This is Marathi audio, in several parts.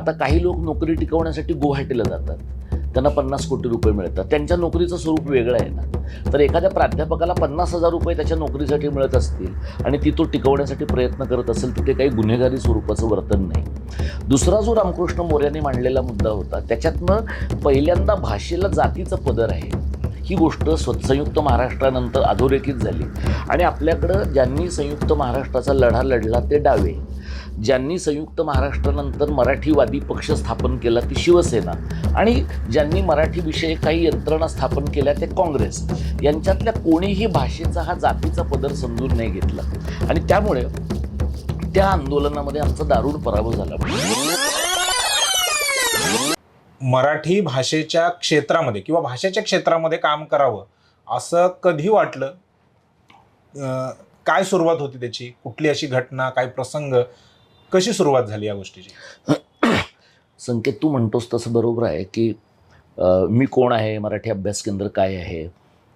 आता काही लोक नोकरी टिकवण्यासाठी गुवाहाटीला जातात. त्यांना पन्नास कोटी रुपये मिळतात. त्यांच्या नोकरीचं स्वरूप वेगळं आहे ना. तर एखाद्या प्राध्यापकाला पन्नास हजार रुपये त्याच्या नोकरीसाठी मिळत असतील आणि ती तो टिकवण्यासाठी प्रयत्न करत असेल तर ते काही गुन्हेगारी स्वरूपाचं वर्तन नाही. दुसरा जो रामकृष्ण मोर्यांनी मांडलेला मुद्दा होता त्याच्यातनं पहिल्यांदा भाषेला जातीचं पदर आहे. ही गोष्ट स्व संयुक्त महाराष्ट्रानंतर अधोरेखित झाली. आणि आपल्याकडं ज्यांनी संयुक्त महाराष्ट्राचा लढा लढला ते डावे. ज्यांनी संयुक्त महाराष्ट्रानंतर मराठीवादी पक्ष स्थापन केला ती शिवसेना. आणि ज्यांनी मराठीविषयी काही यंत्रणा स्थापन केल्या ते काँग्रेस. यांच्यातल्या कोणीही भाषेचा हा जातीचा पदर समजून नाही घेतला. आणि त्यामुळे त्या आंदोलनामध्ये आमचा दारुण पराभव झाला. मराठी भाषेच्या क्षेत्रामध्ये किंवा भाषेच्या क्षेत्रामध्ये काम करावं असं कधी वाटलं? काय सुरुवात होती त्याची? कुठली अशी घटना काय प्रसंग? कशी सुरुवात झाली या गोष्टीची? संकेत तू म्हणतोस तसं बरोबर आहे की मी कोण आहे मराठी अभ्यास केंद्र काय आहे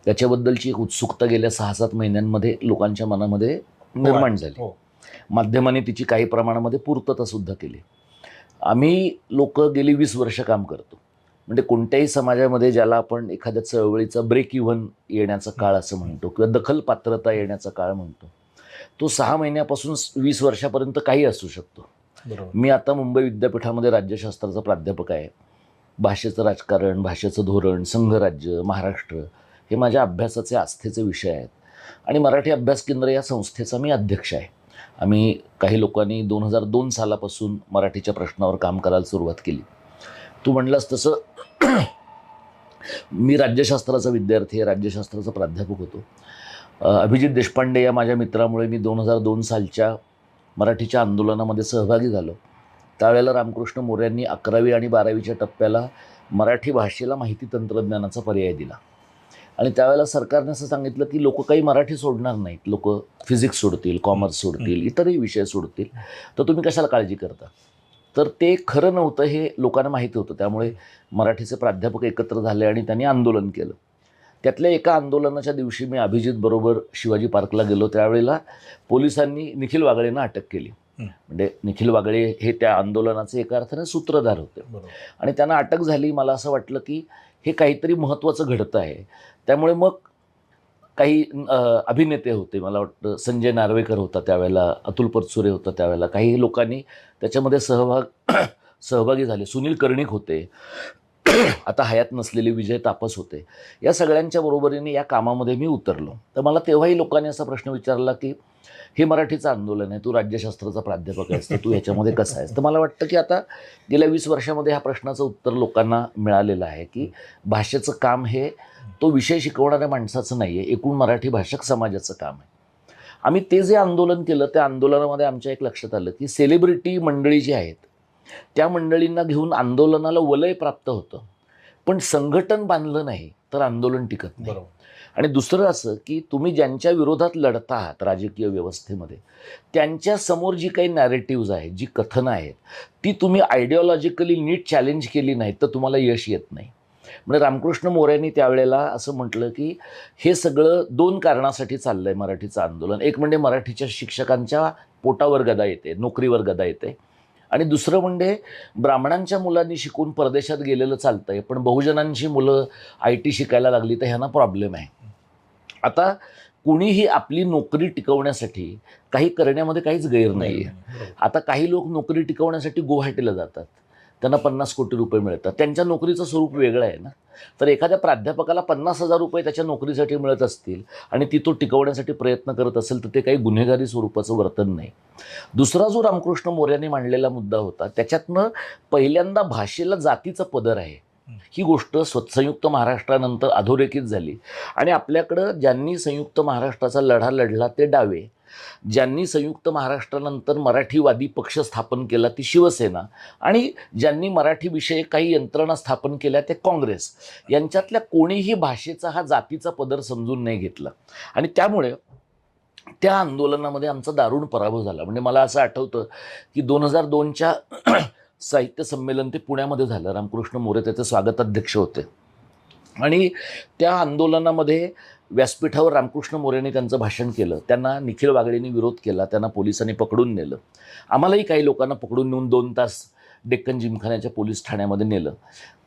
त्याच्याबद्दलची एक उत्सुकता गेल्या सहा सात महिन्यांमध्ये लोकांच्या मनामध्ये निर्माण झाली. हो. माध्यमांनी तिची काही प्रमाणामध्ये पूर्तता सुद्धा केली. आम्ही लोक गेली वीस वर्ष काम करतो. म्हणजे कोणत्याही समाजामध्ये ज्याला आपण एखाद्या चळवळीचा ब्रेक इव्हन येण्याचा काळ असं म्हणतो किंवा दखल पात्रता येण्याचा काळ म्हणतो. तो सहा महिन्यापासून वीस वर्षापर्यंत काही असू शकतो. बरोबर. मी आता मुंबई विद्यापीठामध्ये राज्यशास्त्राचा प्राध्यापक आहे. भाषेचं राजकारण भाषेचं धोरण संघराज्य महाराष्ट्र हे माझ्या अभ्यासाचे आस्थेचे विषय आहेत. आणि मराठी अभ्यास केंद्र या संस्थेचा मी अध्यक्ष आहे. आम्ही काही लोकांनी दोन हजार दोन सालापासून मराठीच्या प्रश्नावर काम करायला सुरुवात केली. तू म्हणलास तसं मी राज्यशास्त्राचा विद्यार्थी आहे राज्यशास्त्राचा प्राध्यापक होतो. अभिजित देशपांडे या माझ्या मित्रामुळे मी दोन हजार दोन सालच्या मराठीच्या आंदोलनामध्ये सहभागी झालो. त्यावेळेला रामकृष्ण मोऱ्यांनी अकरावी आणि बारावीच्या टप्प्याला मराठी भाषेला माहिती तंत्रज्ञानाचा पर्याय दिला. आणि त्यावेळेला सरकारने असं सांगितलं की लोक काही मराठी सोडणार नाहीत. लोक फिजिक्स सोडतील कॉमर्स सोडतील इतरही विषय सोडतील. तर तुम्ही कशाला काळजी करता? तर ते खरं नव्हतं हे लोकांना माहिती होतं. त्यामुळे मराठीचे प्राध्यापक एकत्र झाले आणि त्यांनी आंदोलन केलं. त्यातल्या एका आंदोलनाच्या दिवशी मी अभिजित बरोबर शिवाजी पार्कला गेलो. त्यावेळेला पोलिसांनी निखिल वागळेंना अटक केली. म्हणजे निखिल वागळे हे त्या आंदोलनाचे एका अर्थाने सूत्रधार होते. आणि त्यांना अटक झाली. मला असं वाटलं की हे काहीतरी महत्त्वाचं घडतं आहे. त्यामुळे मग काही अभिनेते होते. मला वाटतं संजय नार्वेकर होता त्यावेळेला अतुल परचुरे होता त्यावेळेला. काही लोकांनी त्याच्यामध्ये सहभाग सहभागी झाले. सुनील कर्णिक होते. आता हयात नसलेले विजय तापस होते. या सगळ्यांच्या बरोबरीने या कामामध्ये मी उतरलो. तर मला तेव्हाही लोकांनी असा प्रश्न विचारला की हे मराठीचं आंदोलन आहे तू राज्यशास्त्राचा प्राध्यापक आहेस तर तू याच्यामध्ये कसा आहेस? तर मला वाटतं की आता गेल्या वीस वर्षामध्ये ह्या प्रश्नाचं उत्तर लोकांना मिळालेलं आहे की भाषेचं काम हे तो विषय शिकवणाऱ्या माणसाचं नाही आहे एकूण मराठी भाषक समाजाचं काम आहे. आम्ही ते जे आंदोलन केलं त्या आंदोलनामध्ये आमच्या एक लक्षात आलं की सेलिब्रिटी मंडळी जी आहेत त्या मंडळींना घेऊन आंदोलनाला वलय प्राप्त होतं. पण संघटन बांधलं नाही तर आंदोलन टिकत नाही. बरोबर. आणि दुसरं असं की तुम्ही ज्यांच्या विरोधात लढता आहात राजकीय व्यवस्थेमध्ये त्यांच्यासमोर जी काही नॅरेटिव्ज आहेत जी कथनं आहेत ती तुम्ही आयडिओलॉजिकली नीट चॅलेंज केली नाही तर तुम्हाला यश येत नाही. म्हणजे रामकृष्ण मोऱ्यांनी त्यावेळेला असं म्हटलं की हे सगळं दोन कारणासाठी चाललं आहे मराठीचं आंदोलन. एक म्हणजे मराठीच्या शिक्षकांच्या पोटावर गदा येते नोकरीवर गदा येते. आणि दुसरं म्हणजे ब्राह्मणांच्या मुलांनी शिकून परदेशात गेलेलं चालतं आहे पण बहुजनांची मुलं आय टी शिकायला लागली तर ह्यांना प्रॉब्लेम आहे. आता कुणीही आपली नोकरी टिकवण्यासाठी काही करण्यामध्ये काहीच गैर नाही आहे. आता काही लोक नोकरी टिकवण्यासाठी गुवाहाटीला जातात. त्यांना पन्नास कोटी रुपये मिळतात. त्यांच्या नोकरीचं स्वरूप वेगळं आहे ना. तर एखाद्या प्राध्यापकाला पन्नास हजार रुपये त्याच्या नोकरीसाठी मिळत असतील आणि ती तो टिकवण्यासाठी प्रयत्न करत असेल तर ते काही गुन्हेगारी स्वरूपाचं वर्तन नाही. दुसरा जो रामकृष्ण मोर्यांनी मांडलेला मुद्दा होता त्याच्यातनं पहिल्यांदा भाषेला जातीचं पदर आहे. ही गोष्ट संयुक्त महाराष्ट्रानंतर अधोरेखित झाली. आणि आपल्याकडं ज्यांनी संयुक्त महाराष्ट्राचा लढा लढला ते डावे. ज्यांनी संयुक्त महाराष्ट्रानंतर मराठीवादी पक्ष स्थापन केला ती शिवसेना. आणि ज्यांनी मराठीविषयी काही यंत्रणा स्थापन केल्या ते काँग्रेस. यांच्यातल्या कोणीही भाषेचा हा जातीचा पदर समजून नाही घेतला. आणि त्यामुळे त्या आंदोलनामध्ये आमचा दारुण पराभव झाला. म्हणजे मला असं आठवतं की दोन हजार दोनच्या साहित्य संमेलन ते पुण्यामध्ये झालं. रामकृष्ण मोरे त्याचे स्वागताध्यक्ष होते. आणि त्या आंदोलनामध्ये व्यासपीठावर रामकृष्ण मोरेने त्यांचं भाषण केलं. त्यांना निखिल वागळेंनी विरोध केला. त्यांना पोलिसांनी पकडून नेलं. आम्हालाही काही लोकांना पकडून नेऊन दोन तास डेक्कन जिमखान्याच्या पोलीस ठाण्यामध्ये नेलं.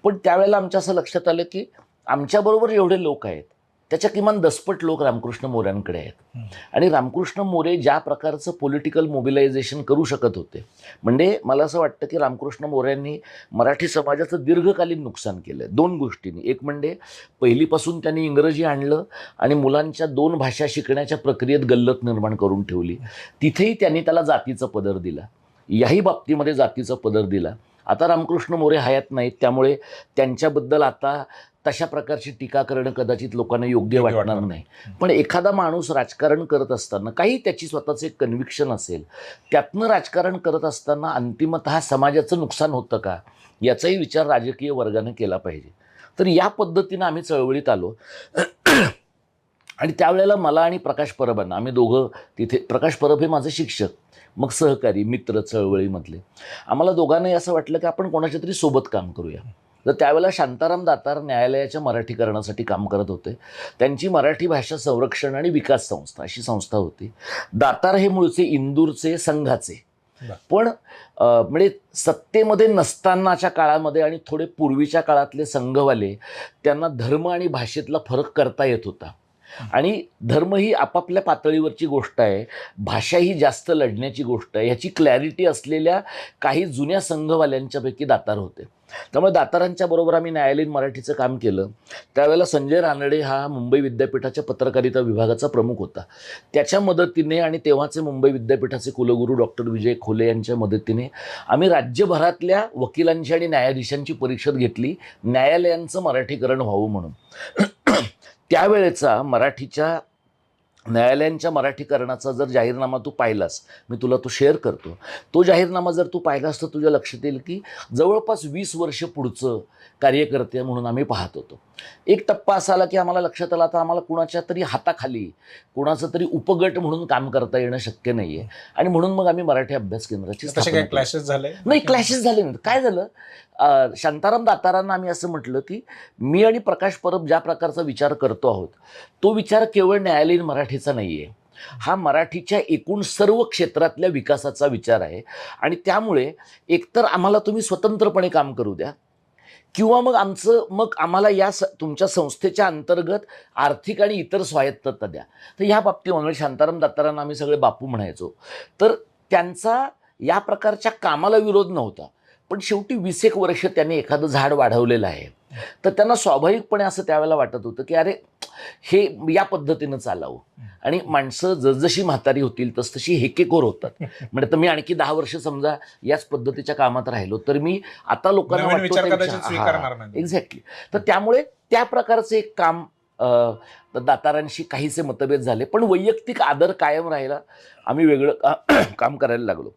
पण त्यावेळेला आमच्या असं लक्षात आलं की आमच्याबरोबर एवढे लोक आहेत. त्याच्या किमान दसपट लोक रामकृष्ण मोऱ्यांकडे आहेत. आणि रामकृष्ण मोरे ज्या प्रकारचं पॉलिटिकल मोबिलायझेशन करू शकत होते म्हणजे मला असं वाटतं की रामकृष्ण मोऱ्यांनी मराठी समाजाचं दीर्घकालीन नुकसान केलं आहे दोन गोष्टींनी. एक म्हणजे पहिलीपासून त्यांनी इंग्रजी आणलं आणि मुलांच्या दोन भाषा शिकण्याच्या प्रक्रियेत गल्लत निर्माण करून ठेवली. तिथेही त्यांनी त्याला जातीचा पदर दिला. याही बाबतीमध्ये जातीचा पदर दिला. आता रामकृष्ण मोरे हयात नाहीत. त्यामुळे त्यांच्याबद्दल आता तशा प्रकारची टीका करणं कदाचित लोकांना योग्य वाटणार नाही. पण एखादा माणूस राजकारण करत असताना काही त्याची स्वतःचं एक कन्व्हिक्शन असेल त्यातनं राजकारण करत असताना अंतिमत समाजाचं नुकसान होतं का? याचाही विचार राजकीय वर्गाने केला पाहिजे. तर या पद्धतीनं आम्ही चळवळीत आलो. आणि त्यावेळेला मला आणि प्रकाश परबांना आम्ही दोघं तिथे प्रकाश परब हे माझे शिक्षक मग सहकारी मित्र चळवळीमधले. आम्हाला दोघांनाही असं वाटलं की आपण कोणाच्या तरी सोबत काम करूया. तर त्यावेळेला शांताराम दातार न्यायालयाच्या मराठीकरणासाठी काम करत होते. त्यांची मराठी भाषा संरक्षण आणि विकास संस्था अशी संस्था होती. दातार हे मूळचे इंदूरचे संघाचे. पण म्हणजे सत्तेमध्ये नसतानाच्या काळामध्ये आणि थोडे पूर्वीच्या काळातले संघवाले त्यांना धर्म आणि भाषेतला फरक करता येत होता. आणि धर्म ही आपापल्या पातळीवरची गोष्ट आहे. भाषा ही जास्त लढण्याची गोष्ट आहे. ह्याची क्लॅरिटी असलेल्या काही जुन्या संघवाल्यांच्यापैकी दातार होते. त्यामुळे दातारांच्या बरोबर आम्ही न्यायालयीन मराठीचं काम केलं. त्यावेळेला संजय रानडे हा मुंबई विद्यापीठाच्या पत्रकारिता विभागाचा प्रमुख होता. त्याच्या मदतीने आणि तेव्हाचे मुंबई विद्यापीठाचे कुलगुरू डॉक्टर विजय खोले यांच्या मदतीने आम्ही राज्यभरातल्या वकिलांची आणि न्यायाधीशांची परिषद घेतली. न्यायालयांचं मराठीकरण व्हावं म्हणून. त्यावेळेचा मराठीच्या न्यायालयांच्या मराठीकरणाचा जर जाहीरनामा तू पाहिलास मी तुला तो शेअर करतो. तो जाहीरनामा जर तू पाहिलास तर तुझ्या लक्षात येईल की जवळपास वीस वर्ष पुढचं कार्यकर्ते म्हणून आम्ही पाहत होतो. एक टप्पा असा आला की आम्हाला लक्षात आला आता आम्हाला कुणाच्या तरी हाताखाली कुणाचं तरी उपगट म्हणून काम करता येणं शक्य नाही आहे आणि म्हणून मग आम्ही मराठी अभ्यास केंद्राची. क्लॅशेस झाले? नाही क्लॅशेस झाले नाहीत. काय झालं? शांताराम दातारांना आम्ही असं म्हटलं की मी आणि प्रकाश परब ज्या प्रकारचा विचार करतो आहोत तो विचार केवळ न्यायालयीन मराठीचा नाही आहे हा मराठीच्या एकूण सर्व क्षेत्रातल्या विकासाचा विचार आहे. आणि त्यामुळे एकतर आम्हाला तुम्ही स्वतंत्रपणे काम करू द्या किंवा मग आमचं मग आम्हाला या स तुमच्या संस्थेच्या अंतर्गत आर्थिक आणि इतर स्वायत्तता द्या. तर ह्या बाबतीमध्ये शांताराम दातारांना आम्ही सगळे बापू म्हणायचो. तर त्यांचा या प्रकारच्या कामाला विरोध नव्हता. पण शेवटी वीस एक वर्ष त्यांनी एखादं झाड वाढवलेलं आहे. तर त्यांना स्वाभाविकपणे असं त्यावेळेला वाटत होतं की अरे हे या पद्धतीनं चालावं. आणि माणसं जसजशी म्हातारी होतील तसतशी हेकेकोर होतात. म्हणजे तर मी आणखी दहा वर्ष समजा याच पद्धतीच्या कामात राहिलो तर मी आता लोकांना एक्झॅक्टली तर त्यामुळे त्या प्रकारचं एक काम दातारांशी काहीसे मतभेद झाले. पण वैयक्तिक आदर कायम राहिला. आम्ही वेगळं काम करायला लागलो.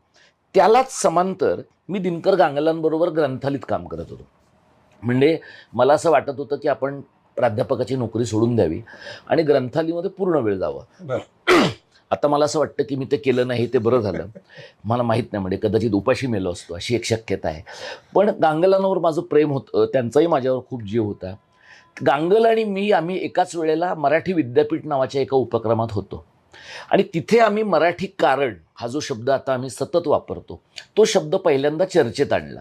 त्यालाच समांतर मी दिनकर गांगलांबरोबर ग्रंथालीत काम करत होतो. म्हणजे मला असं वाटत होतं की आपण प्राध्यापकाची नोकरी सोडून द्यावी आणि ग्रंथालीमध्ये पूर्ण वेळ जावं. आता मला असं वाटतं की मी ते केलं नाही ते बरं झालं. मला माहीत नाही म्हणजे कदाचित उपाशी मेलो असतो अशी एक शक्यता आहे. पण गांगलांवर माझं प्रेम होतं त्यांचाही माझ्यावर खूप जीव होता. गांगल आणि मी आम्ही एकाच वेळेला मराठी विद्यापीठ नावाच्या एका उपक्रमात होतो. आणि तिथे आम्ही मराठी कारण हा जो शब्द आता आम्ही सतत वापरतो तो शब्द पहिल्यांदा चर्चेत आणला.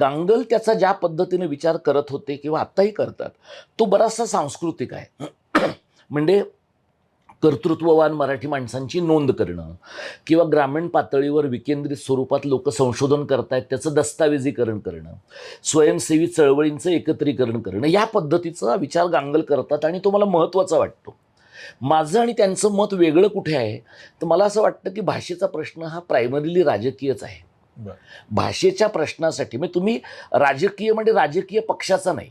गांगल त्याचा ज्या पद्धतीने विचार करत होते किंवा आत्ताही करतात तो बराचसा सांस्कृतिक आहे. म्हणजे कर्तृत्ववान मराठी माणसांची नोंद करणं किंवा ग्रामीण पातळीवर विकेंद्रित स्वरूपात लोक संशोधन करतायत त्याचं दस्तावेजीकरण करणं स्वयंसेवी चळवळींचं एकत्रीकरण करणं या पद्धतीचा विचार गांगल करतात आणि तो मला महत्त्वाचा वाटतो. माझं आणि त्यांचं मत वेगळं कुठे आहे? तर मला असं वाटतं की भाषेचा प्रश्न हा प्रायमरीली राजकीयच आहे. भाषेच्या प्रश्नासाठी म्हणजे तुम्ही राजकीय म्हणजे राजकीय पक्षाचा नाही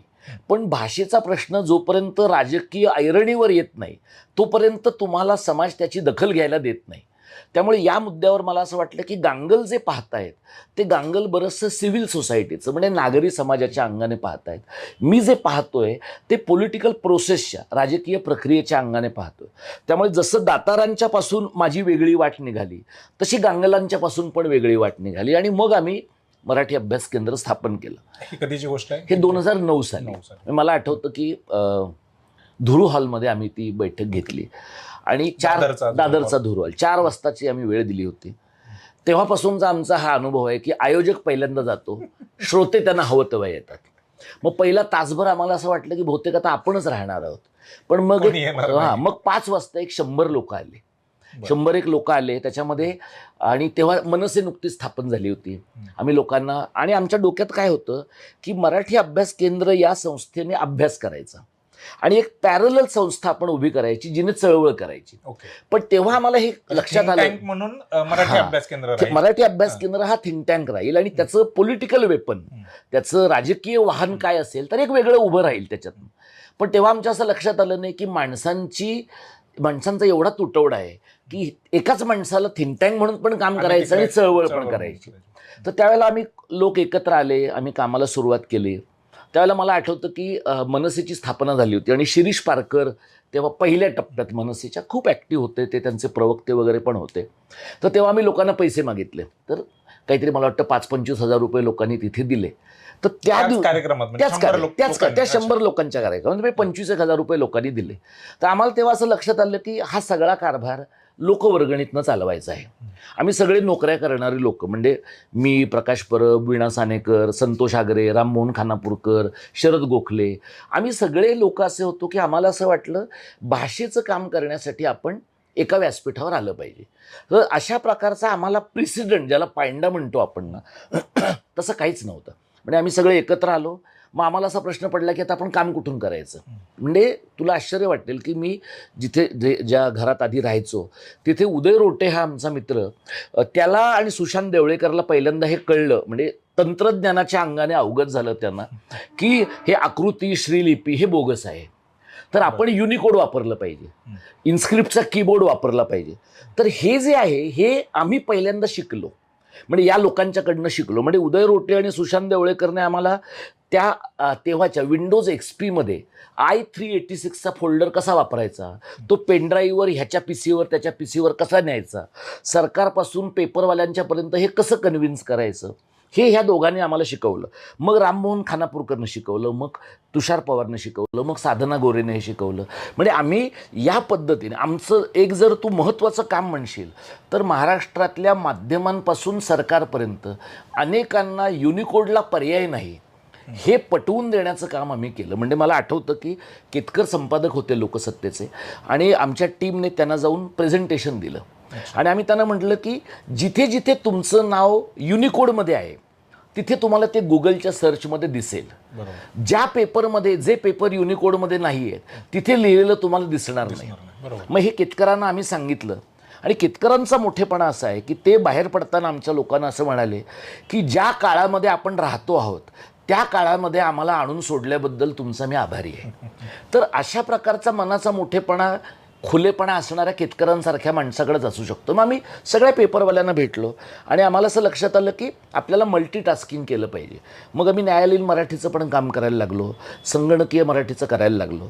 पण भाषेचा प्रश्न जोपर्यंत राजकीय ऐरणीवर येत नाही तोपर्यंत तुम्हाला समाज त्याची दखल घ्यायला देत नाही. त्यामुळे या मुद्द्यावर मला असं वाटलं की गांगल जे पाहतायत ते गांगल बरंचसं सिव्हिल सोसायटीचं म्हणजे नागरी समाजाच्या अंगाने पाहतायत. मी जे पाहतोय ते पॉलिटिकल प्रोसेसच्या राजकीय प्रक्रियेच्या अंगाने पाहतोय. त्यामुळे जसं दातारांच्या पासून माझी वेगळी वाट निघाली तशी गांगलांच्या पासून पण वेगळी वाट निघाली आणि मग आम्ही मराठी अभ्यास केंद्र स्थापन केलं. ही कधीची गोष्ट आहे? हे दोन हजार नऊ साली. मला आठवतं की धुरू हॉलमध्ये आम्ही ती बैठक घेतली. आणि चार दादरचा धुरू दादरचा धुरू हॉल चार वाजताची आम्ही वेळ दिली होती. तेव्हापासूनचा आमचा हा अनुभव आहे की आयोजक पहिल्यांदा जातो. श्रोते त्यांना हवं तेव्हा येतात. मग पहिला तासभर आम्हाला असं वाटलं की बहुतेक आता आपणच राहणार आहोत. पण मग हा. मग पाच वाजता एक शंभर लोक आले. शंभर एक लोक आले. त्याच्यामध्ये आणि तेव्हा मनसे नुकतीच स्थापन झाली होती. आम्ही लोकांना आणि आमच्या डोक्यात काय होतं की मराठी अभ्यास केंद्र या संस्थेने अभ्यास करायचा. आणि एक पॅरल संस्था आपण उभी करायची जिने चळवळ करायची पण तेव्हा आम्हाला हे लक्षात आलं म्हणून मराठी. अभ्यास केंद्र. मराठी अभ्यास हा. केंद्र हा थिंक टँक राहील आणि त्याचं पॉलिटिकल वेपन. त्याचं राजकीय वाहन काय असेल तर एक वेगळं उभं राहील त्याच्यात पण तेव्हा आमच्या असं लक्षात आलं नाही की माणसांची माणसांचा एवढा तुटवडा आहे की एकाच माणसाला थिंक टँक म्हणून पण काम करायचं आणि चळवळ पण करायची तर त्यावेळेला आम्ही लोक एकत्र आले आम्ही कामाला सुरुवात केली त्यावेळेला मला आठवतं की मनसेची स्थापना झाली होती आणि शिरीष पारकर तेव्हा पहिल्या टप्प्यात मनसेच्या खूप ॲक्टिव्ह होते. ते त्यांचे प्रवक्ते वगैरे पण होते. तर तेव्हा आम्ही लोकांना पैसे मागितले. तर काहीतरी मला वाटतं पाच पंचवीस हजार रुपये लोकांनी तिथे दिले. तर त्या कार्यक्रमात म्हणजे त्याच त्याच त्या. शंभर लोकांच्या कार्यक्रमात म्हणजे पंचवीस एक हजार रुपये लोकांनी दिले. तर आम्हाला तेव्हा असं लक्षात आलं की हा सगळा कारभार लोकवर्गणीतनं चालवायचं आहे. आम्ही सगळे नोकऱ्या करणारे लोक म्हणजे मी प्रकाश परब वीणा सानेकर संतोष आगरे राममोहन खानापूरकर शरद गोखले आम्ही सगळे लोक असे होतो की आम्हाला असं वाटलं भाषेचं काम करण्यासाठी आपण एका व्यासपीठावर आलं पाहिजे. तर अशा प्रकारचा आम्हाला प्रिसिडंट ज्याला पायंडा म्हणतो आपण ना तसं काहीच नव्हतं. म्हणजे आम्ही सगळे एकत्र आलो मग आम्हाला असा प्रश्न पडला की आता आपण काम कुठून करायचं? म्हणजे तुला आश्चर्य वाटेल की मी जिथे जे ज्या घरात आधी राहायचो तिथे उदय रोटे हा आमचा मित्र त्याला आणि सुशांत देवळेकरला पहिल्यांदा हे कळलं म्हणजे तंत्रज्ञानाच्या अंगाने अवगत झालं त्यांना की हे आकृती श्रीलिपी हे बोगस आहे. तर आपण युनिकोड वापरलं पाहिजे. इन्स्क्रिप्टचा कीबोर्ड वापरला पाहिजे. तर हे जे आहे हे आम्ही पहिल्यांदा शिकलो. म्हणजे या लोकांच्याकडनं शिकलो. म्हणजे उदय रोटे आणि सुशांत देवळेकरने आम्हाला त्या तेव्हाच्या विंडोज एक्स पीमध्ये आय थ्री एटी सिक्सचा फोल्डर कसा वापरायचा? तो पेनड्राईव्हवर ह्याच्या पी सीवर त्याच्या पी सीवर कसा न्यायचा? सरकारपासून पेपरवाल्यांच्यापर्यंत हे कसं कन्व्हिन्स करायचं? हे ह्या दोघांनी आम्हाला शिकवलं. मग राममोहन खानापूरकरनं शिकवलं मग तुषार पवारनं शिकवलं मग साधना गोरेने हे शिकवलं. म्हणजे आम्ही या पद्धतीने आमचं एक जर तू महत्त्वाचं काम म्हणशील तर महाराष्ट्रातल्या माध्यमांपासून सरकारपर्यंत अनेकांना युनिकोडला पर्याय नाही. हे पटवून देण्याचं काम आम्ही केलं. म्हणजे मला आठवतं की केतकर संपादक होते लोकसत्तेचे आणि आमच्या टीमने त्यांना जाऊन प्रेझेंटेशन दिलं. आणि आम्ही त्यांना म्हटलं की जिथे जिथे तुमचं नाव युनिकोडमध्ये आहे तिथे तुम्हाला ते गुगलच्या सर्चमध्ये दिसेल. ज्या पेपरमध्ये जे पेपर युनिकोडमध्ये नाही आहेत तिथे लिहिलेलं तुम्हाला दिसणार नाही. मग हे केतकरांना आम्ही सांगितलं. आणि केतकरांचा मोठेपणा असा आहे की ते बाहेर पडताना आमच्या लोकांना असं म्हणाले की ज्या काळामध्ये आपण राहतो आहोत त्या काळामध्ये आम्हाला आणून सोडल्याबद्दल तुमचा मी आभारी आहे. तर अशा प्रकारचा मनाचा मोठेपणा खुलेपणा असणाऱ्या केतकरांसारख्या माणसाकडेच असू शकतो. मग आम्ही सगळ्या पेपरवाल्यांना भेटलो आणि आम्हाला असं लक्षात आलं की आपल्याला मल्टीटास्किंग केलं पाहिजे. मग आम्ही न्यायालयीन मराठीचं पण काम करायला लागलो संगणकीय मराठीचं करायला लागलो.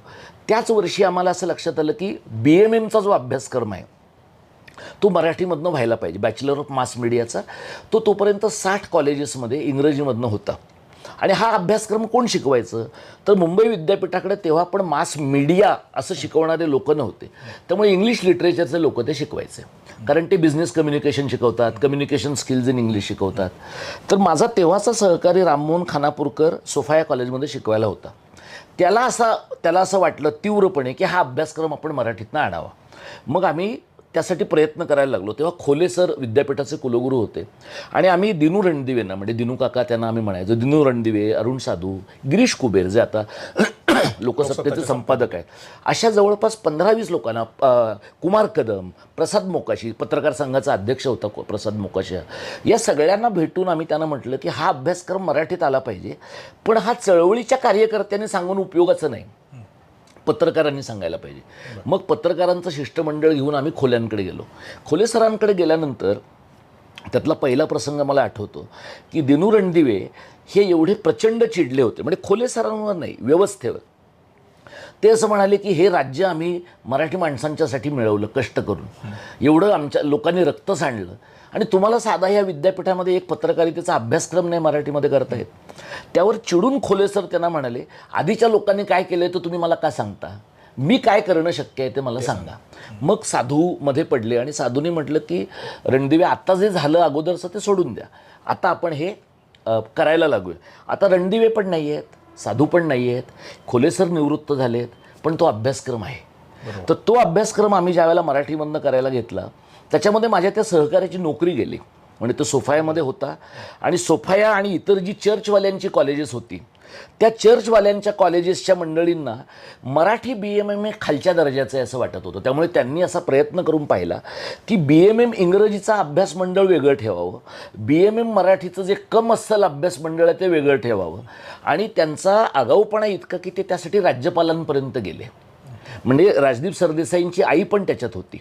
त्याच वर्षी आम्हाला असं लक्षात आलं की बी एम एमचा जो अभ्यासक्रम आहे तो मराठीमधनं व्हायला पाहिजे. बॅचलर ऑफ मास मीडियाचा तो तोपर्यंत साठ कॉलेजेसमध्ये इंग्रजीमधनं होता. आणि हा अभ्यासक्रम कोण शिकवायचं? तर मुंबई विद्यापीठाकडे तेव्हा पण मास मीडिया असं शिकवणारे लोक नव्हते. त्यामुळे इंग्लिश लिटरेचरचे लोक ते शिकवायचे. कारण ते बिझनेस कम्युनिकेशन शिकवतात कम्युनिकेशन स्किल्स इन इंग्लिश शिकवतात. तर माझा तेव्हाचा सहकारी राममोहन खानापूरकर सोफाया कॉलेजमध्ये शिकवायला होता. त्याला असा त्याला असं वाटलं तीव्रपणे की हा अभ्यासक्रम आपण मराठीतनं आणावा. मग आम्ही त्यासाठी प्रयत्न करायला लागलो. तेव्हा खोले सर विद्यापीठाचे कुलगुरू होते. आणि आम्ही दिनू रणदिवेंना म्हणजे दिनू काका त्यांना आम्ही म्हणायचो दिनू रणदिवे अरुण साधू गिरीश कुबेर जे आता लोकसत्तेचे संपादक आहेत. अशा जवळपास पंधरा वीस लोकांना कुमार कदम प्रसाद मोकाशी पत्रकार संघाचा अध्यक्ष होता को- प्रसाद मोकाशी. या सगळ्यांना भेटून आम्ही त्यांना म्हटलं की हा अभ्यासक्रम मराठीत आला पाहिजे पण हा चळवळीच्या कार्यकर्त्यांनी सांगून उपयोगाचं नाही. पत्रकारांनी सांगायला पाहिजे. मग पत्रकारांचं शिष्टमंडळ घेऊन आम्ही खोल्यांकडे गेलो. खोले सरांकडे गेल्यानंतर त्यातला पहिला प्रसंग मला आठवतो की दिनू रणदिवे हे एवढे प्रचंड चिडले होते. म्हणजे खोले सरांवर नाही व्यवस्थेवर. ते असं म्हणाले की हे राज्य आम्ही मराठी माणसांच्यासाठी मिळवलं कष्ट करून. एवढं आमच्या लोकांनी रक्त सांडलं. आणि तुम्हाला साधा या विद्यापीठामध्ये एक पत्रकारितेचा अभ्यासक्रम नाही मराठीमध्ये करता येत. त्यावर चिडून खोले सर त्यांना म्हणाले आधीच्या लोकांनी काय केलं तर तुम्ही मला का सांगता? मी काय करणं शक्य आहे ते मला सांगा. मग साधूमध्ये पडले आणि साधूने म्हटलं की रणदिवे आता जे झालं अगोदरचं ते सोडून द्या. आता आपण हे करायला लागूया. आता रणदिवे पण नाही आहेत साधू पण नाही आहेत खोलेसर निवृत्त झालेत पण तो अभ्यासक्रम आहे. तर तो अभ्यासक्रम आम्ही ज्यावेळेला मराठीमधनं करायला घेतला त्याच्यामध्ये माझ्या त्या सहकार्याची नोकरी गेली. म्हणजे तो सोफायामध्ये होता. आणि सोफाया आणि इतर जी चर्चवाल्यांची कॉलेजेस होती त्या चर्चवाल्यांच्या कॉलेजेसच्या मंडळींना Marathi B M M A खालच्या दर्जाचं आहे असं वाटत होतं. त्यामुळे त्यांनी असा प्रयत्न करून पाहिला की बी एम एम इंग्रजीचा अभ्यास मंडळ वेगळं ठेवावं. बी एम एम मराठीचं जे कम अस्सल अभ्यास मंडळ आहे ते वेगळं ठेवावं. आणि त्यांचा आगाऊपणा इतका की ते त्यासाठी राज्यपालांपर्यंत गेले. म्हणजे राजदीप सरदेसाईंची आई पण त्याच्यात होती.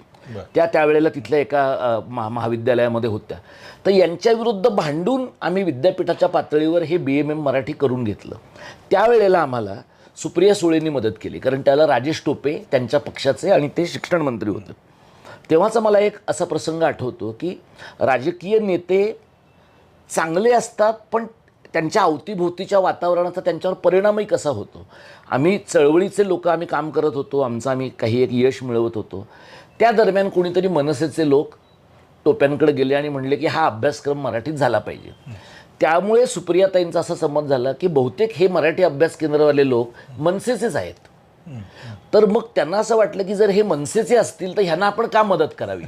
त्या त्यावेळेला तिथल्या एका महा महाविद्यालयामध्ये होत्या. तर यांच्याविरुद्ध भांडून आम्ही विद्यापीठाच्या पातळीवर हे बी एम एम मराठी करून घेतलं. त्यावेळेला आम्हाला सुप्रिया सुळेंनी मदत केली. कारण त्याला राजेश टोपे त्यांच्या पक्षाचे आणि ते शिक्षण मंत्री होते. तेव्हाचा मला एक असा प्रसंग आठवतो की राजकीय नेते चांगले असतात पण त्यांच्या अवतीभोवतीच्या वातावरणाचा त्यांच्यावर परिणामही कसा होतो? आम्ही चळवळीचे लोक आम्ही काम करत होतो आमचं आम्ही काही एक यश मिळवत होतो. त्या दरम्यान कोणीतरी मनसेचे लोक टोप्यांकडे गेले आणि म्हणले की हा अभ्यासक्रम मराठीत झाला पाहिजे. त्यामुळे सुप्रियाताईंचा असा समज झाला की बहुतेक हे मराठी अभ्यास केंद्रवाले लोक मनसेचेच आहेत. तर मग त्यांना असं वाटलं की जर हे मनसेचे असतील तर ह्यांना आपण का मदत करावी?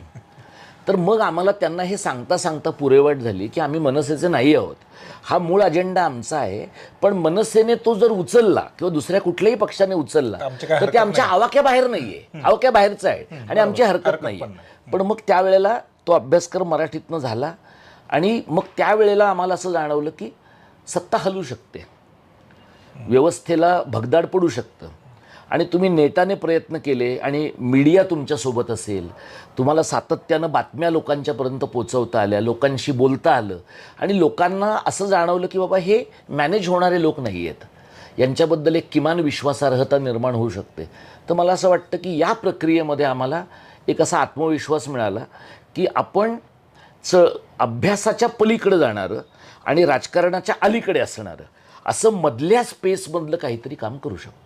तर मग आम्हाला त्यांना हे सांगता सांगता पुरेवाट झाली की आम्ही मनसेचे नाही आहोत. हा मूळ अजेंडा आमचा आहे. पण मनसेने तो जर उचलला किंवा दुसऱ्या कुठल्याही पक्षाने उचलला तर ते आमच्या आवाक्याबाहेर नाहीये. आवाक्याबाहेरचं आहे. आणि आमची हरकत नाही. पण मग त्यावेळेला तो अभ्यासक्रम मराठीतनं झाला आणि मग त्यावेळेला आम्हाला असं जाणवलं की सत्ता हलू शकते. व्यवस्थेला भगदाड पडू शकतं. आणि तुम्ही नेटाने प्रयत्न केले आणि मीडिया तुमच्यासोबत असेल तुम्हाला सातत्यानं बातम्या लोकांच्यापर्यंत पोचवता आल्या लोकांशी बोलता आलं आणि लोकांना असं जाणवलं की बाबा हे मॅनेज होणारे लोक नाही आहेत यांच्याबद्दल एक किमान विश्वासार्हता निर्माण होऊ शकते. तर मला असं वाटतं की या प्रक्रियेमध्ये आम्हाला एक असा आत्मविश्वास मिळाला की आपण च अभ्यासाच्या पलीकडे जाणारं आणि राजकारणाच्या अलीकडे असणारं असं मधल्या स्पेसमधलं काहीतरी काम करू शकतो.